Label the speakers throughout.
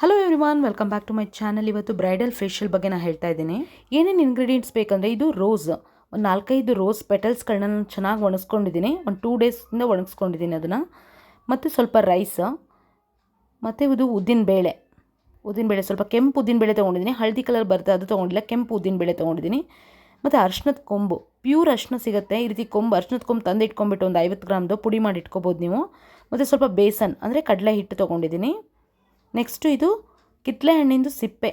Speaker 1: Hello everyone welcome back to my channel ಇವತ್ತು bridal facial ಬಗ್ಗೆ ನಾನು ಹೇಳ್ತಾ ಇದ್ದೀನಿ. ಏನೇನು ಇಂಗ್ರೀಡಿಯೆಂಟ್ಸ್ ಬೇಕಂದರೆ ಇದು ರೋಸ್ ಒಂದು ನಾಲ್ಕೈದು ರೋಸ್ ಪೆಟಲ್ಸ್ಗಳನ್ನ ನಾನು ಚೆನ್ನಾಗಿ ಒಣಗಿಸ್ಕೊಂಡಿದ್ದೀನಿ ಒಂದು ಟೂ ಡೇಸಿಂದ ಒಣಗಿಸ್ಕೊಂಡಿದ್ದೀನಿ ಅದನ್ನು. ಮತ್ತು ಸ್ವಲ್ಪ ರೈಸ್ ಮತ್ತು ಇದು ಉದ್ದಿನ ಬೇಳೆ. ಉದ್ದಿನ ಬೇಳೆ ಸ್ವಲ್ಪ ಕೆಂಪು ಉದ್ದಿನ ಬೇಳೆ ತೊಗೊಂಡಿದ್ದೀನಿ. ಹಳದಿ ಕಲರ್ ಬರುತ್ತೆ ಅದು ತೊಗೊಂಡಿಲ್ಲ. ಕೆಂಪು ಉದ್ದಿನ ಬೇಳೆ ತೊಗೊಂಡಿದ್ದೀನಿ. ಮತ್ತು ಅರ್ಶಿನದ ಕೊಂಬು. ಪ್ಯೂರ್ ಅರ್ಶಿನ ಸಿಗುತ್ತೆ. ಈ ರೀತಿ ಕೊಂಬು, ಅರ್ಶಿನದ ಕೊಂಬು ತಂದು ಇಟ್ಕೊಂಬಿಟ್ಟು ಒಂದು ಐವತ್ತು ಗ್ರಾಮ್ದು ಪುಡಿ ಮಾಡಿ ಇಟ್ಕೊಬೋದು ನೀವು. ಮತ್ತು ಸ್ವಲ್ಪ ಬೇಸನ್, ಅಂದರೆ ಕಡಲೆ ಹಿಟ್ಟು ತೊಗೊಂಡಿದ್ದೀನಿ. ನೆಕ್ಸ್ಟು ಇದು ಕಿತ್ತಳೆ ಹಣ್ಣಿಂದು ಸಿಪ್ಪೆ.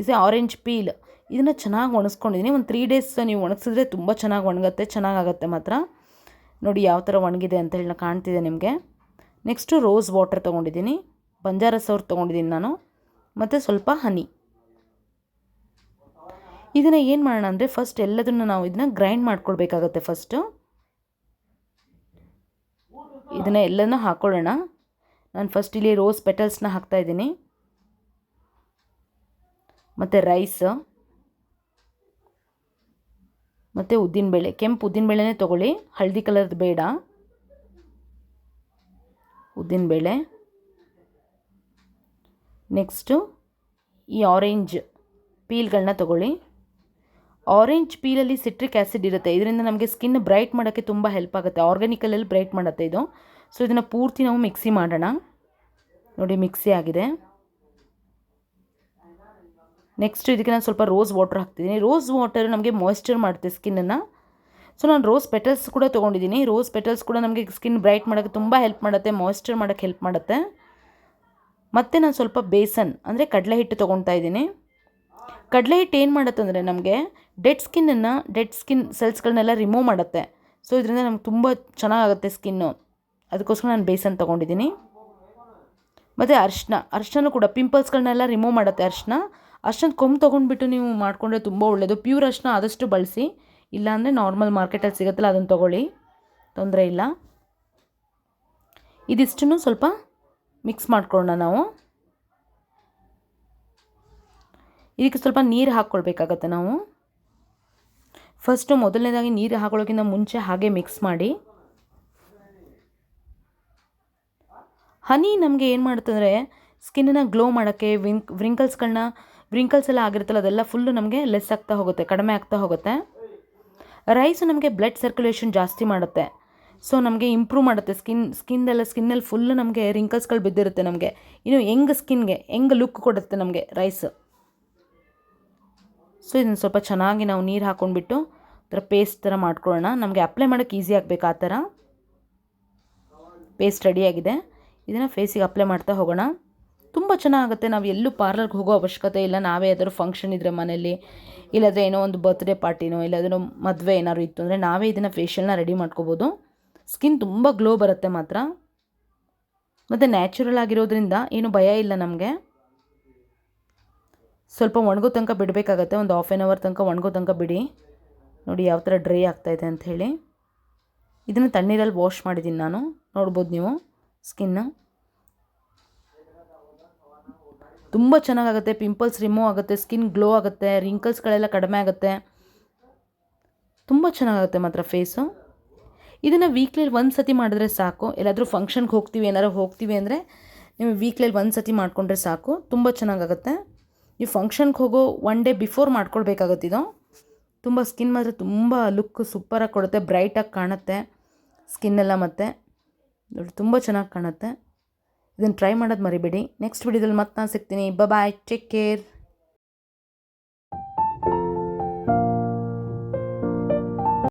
Speaker 1: ಇಸ್ ಆರೆಂಜ್ ಪೀಲ್ ಇದನ್ನು ಚೆನ್ನಾಗಿ ಒಣಗಿಸ್ಕೊಂಡಿದ್ದೀನಿ ಒಂದು ತ್ರೀ ಡೇಸ್ ನೀವು ಒಣಗಿಸಿದ್ರೆ ತುಂಬ ಚೆನ್ನಾಗಿ ಒಣಗುತ್ತೆ ಚೆನ್ನಾಗಾಗತ್ತೆ ಮಾತ್ರ. ನೋಡಿ ಯಾವ ಥರ ಒಣಗಿದೆ ಅಂತ ಹೇಳಿ ಕಾಣ್ತಿದೆ ನಿಮಗೆ. ನೆಕ್ಸ್ಟು ರೋಸ್ ವಾಟರ್ ತೊಗೊಂಡಿದ್ದೀನಿ ಬಂಜಾರ ಸೌರ್ ತೊಗೊಂಡಿದ್ದೀನಿ ನಾನು. ಮತ್ತು ಸ್ವಲ್ಪ ಹನಿ. ಇದನ್ನು ಏನು ಮಾಡೋಣ ಅಂದರೆ ಫಸ್ಟ್ ಎಲ್ಲದನ್ನು ನಾವು ಇದನ್ನ ಗ್ರೈಂಡ್ ಮಾಡ್ಕೊಳ್ಬೇಕಾಗತ್ತೆ ಫಸ್ಟು ಇದನ್ನು ಎಲ್ಲನೂ ಹಾಕ್ಕೊಳ್ಳೋಣ ನಾನು ಫಸ್ಟ್ ಇಲ್ಲಿ ರೋಸ್ ಪೆಟಲ್ಸ್ನ ಹಾಕ್ತಾಯಿದ್ದೀನಿ ಮತ್ತು ರೈಸ್ ಮತ್ತು ಉದ್ದಿನಬೇಳೆ, ಕೆಂಪು ಉದ್ದಿನಬೇಳೆನೇ ತೊಗೊಳ್ಳಿ, ಹಳದಿ ಕಲರ್ದು ಬೇಡ. ಉದ್ದಿನಬೇಳೆ. ನೆಕ್ಸ್ಟು ಈ ಆರೆಂಜ್ ಪೀಲ್ಗಳನ್ನ ತೊಗೊಳ್ಳಿ. ಆರೆಂಜ್ ಪೀಲಲ್ಲಿ ಸಿಟ್ರಿಕ್ ಆ್ಯಸಿಡ್ ಇರುತ್ತೆ. ಇದರಿಂದ ನಮಗೆ ಸ್ಕಿನ್ ಬ್ರೈಟ್ ಮಾಡೋಕ್ಕೆ ತುಂಬ ಹೆಲ್ಪ್ ಆಗುತ್ತೆ. ಆರ್ಗ್ಯಾನಿಕಲಲ್ಲಿ ಬ್ರೈಟ್ ಮಾಡುತ್ತೆ ಇದು. ಸೊ ಇದನ್ನು ಪೂರ್ತಿ ನಾವು ಮಿಕ್ಸಿ ಮಾಡೋಣ. ನೋಡಿ, ಮಿಕ್ಸಿ ಆಗಿದೆ. ನೆಕ್ಸ್ಟ್ ಇದಕ್ಕೆ ನಾನು ಸ್ವಲ್ಪ ರೋಸ್ ವಾಟರ್ ಹಾಕ್ತಿದ್ದೀನಿ. ರೋಸ್ ವಾಟರ್ ನಮಗೆ ಮಾಯ್ಶ್ಚರ್ ಮಾಡುತ್ತೆ ಸ್ಕಿನ್ನನ್ನು ಸೊ ನಾನು ರೋಸ್ ಪೆಟಲ್ಸ್ ಕೂಡ ತೊಗೊಂಡಿದ್ದೀನಿ. ರೋಸ್ ಪೆಟಲ್ಸ್ ಕೂಡ ನಮಗೆ ಸ್ಕಿನ್ ಬ್ರೈಟ್ ಮಾಡೋಕ್ಕೆ ತುಂಬ ಹೆಲ್ಪ್ ಮಾಡುತ್ತೆ ಮಾಯ್ಶ್ಚರ್ ಮಾಡೋಕ್ಕೆ ಹೆಲ್ಪ್ ಮಾಡುತ್ತೆ. ಮತ್ತು ನಾನು ಸ್ವಲ್ಪ ಬೇಸನ್ ಅಂದರೆ ಕಡಲೆ ಹಿಟ್ಟು ತೊಗೊತಾ ಇದ್ದೀನಿ. ಕಡಲೆ ಹಿಟ್ಟು ಏನು ಮಾಡುತ್ತಂದರೆ ನಮಗೆ ಡೆಡ್ ಸ್ಕಿನ್ನನ್ನು ಡೆಡ್ ಸ್ಕಿನ್ ಸೆಲ್ಸ್ಗಳನ್ನೆಲ್ಲ ರಿಮೂವ್ ಮಾಡುತ್ತೆ. ಸೊ ಇದರಿಂದ ನಮ್ಗೆ ತುಂಬ ಚೆನ್ನಾಗಾಗುತ್ತೆ ಸ್ಕಿನ್ನು ಅದಕ್ಕೋಸ್ಕರ ನಾನು ಬೇಸನ್ ತೊಗೊಂಡಿದ್ದೀನಿ. ಮತ್ತು ಅರ್ಶಿನ ಅರ್ಶಿನೂ ಕೂಡ ಪಿಂಪಲ್ಸ್ಗಳನ್ನೆಲ್ಲ ರಿಮೂವ್ ಮಾಡುತ್ತೆ ಅರ್ಶಿನ. ಅರ್ಶಿನ ಕೊಂಬು ತೊಗೊಂಡ್ಬಿಟ್ಟು ನೀವು ಮಾಡಿಕೊಂಡ್ರೆ ತುಂಬ ಒಳ್ಳೆಯದು ಪ್ಯೂರ್ ಅರ್ಶಿನ ಆದಷ್ಟು ಬಳಸಿ. ಇಲ್ಲಾಂದರೆ ನಾರ್ಮಲ್ ಮಾರ್ಕೆಟಲ್ಲಿ ಸಿಗುತ್ತಲ್ಲ, ಅದನ್ನು ತೊಗೊಳ್ಳಿ. ತೊಂದರೆ ಇಲ್ಲ. ಇದಿಷ್ಟನ್ನು ಸ್ವಲ್ಪ ಮಿಕ್ಸ್ ಮಾಡ್ಕೊಳ್ಳೋಣ ನಾವು. ಇದಕ್ಕೆ ಸ್ವಲ್ಪ ನೀರು ಹಾಕ್ಕೊಳ್ಬೇಕಾಗತ್ತೆ ನಾವು. ಫಸ್ಟು ಮೊದಲನೇದಾಗಿ ನೀರು ಹಾಕೊಳ್ಳೋಕ್ಕಿಂತ ಮುಂಚೆ ಹಾಗೆ ಮಿಕ್ಸ್ ಮಾಡಿ. ಹನಿ ನಮಗೆ ಏನು ಮಾಡುತ್ತಂದರೆ ಸ್ಕಿನ್ನನ್ನು ಗ್ಲೋ ಮಾಡೋಕ್ಕೆ ವಿಂಕ್ ವ್ರಿಂಕಲ್ಸ್ಗಳನ್ನ ವ್ರಿಂಕಲ್ಸ್ ಎಲ್ಲ ಆಗಿರುತ್ತಲ್ಲ ಅದೆಲ್ಲ ಫುಲ್ಲು ನಮಗೆ ಲೆಸ್ ಆಗ್ತಾ ಹೋಗುತ್ತೆ, ಕಡಿಮೆ ಆಗ್ತಾ ಹೋಗುತ್ತೆ. ರೈಸು ನಮಗೆ ಬ್ಲಡ್ ಸರ್ಕ್ಯುಲೇಷನ್ ಜಾಸ್ತಿ ಮಾಡುತ್ತೆ. ಸೊ ನಮಗೆ ಇಂಪ್ರೂವ್ ಮಾಡುತ್ತೆ. ಸ್ಕಿನ್ ಸ್ಕಿನ್ದೆಲ್ಲ ಸ್ಕಿನ್ನಲ್ಲಿ ಫುಲ್ಲು ನಮಗೆ ರಿಂಕಲ್ಸ್ಗಳು ಬಿದ್ದಿರುತ್ತೆ ನಮಗೆ. ಇನ್ನು ಹೆಂಗ್ ಸ್ಕಿನ್ಗೆ ಹೆಂಗ್ ಲುಕ್ ಕೊಡುತ್ತೆ ನಮಗೆ ರೈಸ್ ಸೊ ಇದನ್ನು ಸ್ವಲ್ಪ ಚೆನ್ನಾಗಿ ನಾವು ನೀರು ಹಾಕ್ಕೊಂಡ್ಬಿಟ್ಟು ಥರ ಪೇಸ್ಟ್ ಥರ ಮಾಡ್ಕೊಳ್ಳೋಣ. ನಮಗೆ ಅಪ್ಲೈ ಮಾಡೋಕ್ಕೆ ಈಸಿ ಆಗಬೇಕು ಆ ಥರ. ಪೇಸ್ಟ್ ರೆಡಿಯಾಗಿದೆ ಇದನ್ನು ಫೇಸಿಗೆ ಅಪ್ಲೈ ಮಾಡ್ತಾ ಹೋಗೋಣ. ತುಂಬ ಚೆನ್ನಾಗುತ್ತೆ, ನಾವು ಎಲ್ಲೂ ಪಾರ್ಲರ್ಗೆ ಹೋಗೋ ಅವಶ್ಯಕತೆ ಇಲ್ಲ. ನಾವೇ ಯಾವ್ದಾದ್ರು ಫಂಕ್ಷನ್ ಇದ್ದರೆ ಮನೇಲಿ ಇಲ್ಲಾದರೆ ಏನೋ ಒಂದು ಬರ್ತ್ಡೇ ಪಾರ್ಟಿನೋ ಇಲ್ಲಾದರೂ ಮದುವೆ ಏನಾದ್ರು ಇತ್ತು ಅಂದರೆ ನಾವೇ ಇದನ್ನು ಫೇಶಿಯಲ್ನ ರೆಡಿ ಮಾಡ್ಕೋಬೋದು. ಸ್ಕಿನ್ ತುಂಬ ಗ್ಲೋ ಬರುತ್ತೆ ಮಾತ್ರ. ಮತ್ತು ನ್ಯಾಚುರಲ್ ಆಗಿರೋದ್ರಿಂದ ಏನು ಭಯ ಇಲ್ಲ ನಮಗೆ. ಸ್ವಲ್ಪ ಒಣಗೋ ತನಕ ಬಿಡಬೇಕಾಗತ್ತೆ, ಒಂದು ಹಾಫ್ ಆನ್ ಅವರ್ ತನಕ ಒಣಗೋ ತನಕ ಬಿಡಿ. ನೋಡಿ ಯಾವ ಥರ ಡ್ರೈ ಆಗ್ತಾಯಿದೆ ಅಂಥೇಳಿ ಇದನ್ನು ತಣ್ಣೀರಲ್ಲಿ ವಾಶ್ ಮಾಡಿದ್ದೀನಿ ನಾನು. ನೋಡ್ಬೋದು ನೀವು. ಸ್ಕಿನ್ನು. ತುಂಬ ಚೆನ್ನಾಗಾಗುತ್ತೆ, ಪಿಂಪಲ್ಸ್ ರಿಮೂವ್ ಆಗುತ್ತೆ, ಸ್ಕಿನ್ ಗ್ಲೋ ಆಗುತ್ತೆ, ರಿಂಕಲ್ಸ್ಗಳೆಲ್ಲ ಕಡಿಮೆ ಆಗುತ್ತೆ. ತುಂಬ ಚೆನ್ನಾಗುತ್ತೆ ಮಾತ್ರ ಫೇಸು. ಇದನ್ನು ವೀಕ್ಲಿಲಿ ಒಂದು ಸತಿ ಮಾಡಿದ್ರೆ ಸಾಕು. ಎಲ್ಲಾದರೂ ಫಂಕ್ಷನ್ಗೆ ಹೋಗ್ತೀವಿ ಏನಾರು ಹೋಗ್ತೀವಿ ಅಂದರೆ ನೀವು ವೀಕ್ಲಿಲಿ ಒಂದು ಸತಿ ಮಾಡಿಕೊಂಡ್ರೆ ಸಾಕು. ತುಂಬ ಚೆನ್ನಾಗಾಗುತ್ತೆ. ನೀವು ಫಂಕ್ಷನ್ಗೆ ಹೋಗೋ ಒನ್ ಡೇ ಬಿಫೋರ್ ಮಾಡ್ಕೊಳ್ಬೇಕಾಗುತ್ತೆ ಇದು. ತುಂಬ ಸ್ಕಿನ್ ಮಾತ್ರ ತುಂಬ ಲುಕ್ ಸೂಪರಾಗಿ ಕೊಡುತ್ತೆ, ಬ್ರೈಟಾಗಿ ಕಾಣುತ್ತೆ ಸ್ಕಿನ್ನೆಲ್ಲ ಮತ್ತು. ನೋಡಿ, ತುಂಬ ಚೆನ್ನಾಗಿ ಕಾಣುತ್ತೆ. ಇದನ್ನು ಟ್ರೈ ಮಾಡೋದು ಮರಿಬೇಡಿ. ನೆಕ್ಸ್ಟ್ ವಿಡಿಯೋದಲ್ಲಿ ಮತ್ತೆ ನಾನು ಸಿಗ್ತೀನಿ. Bye take care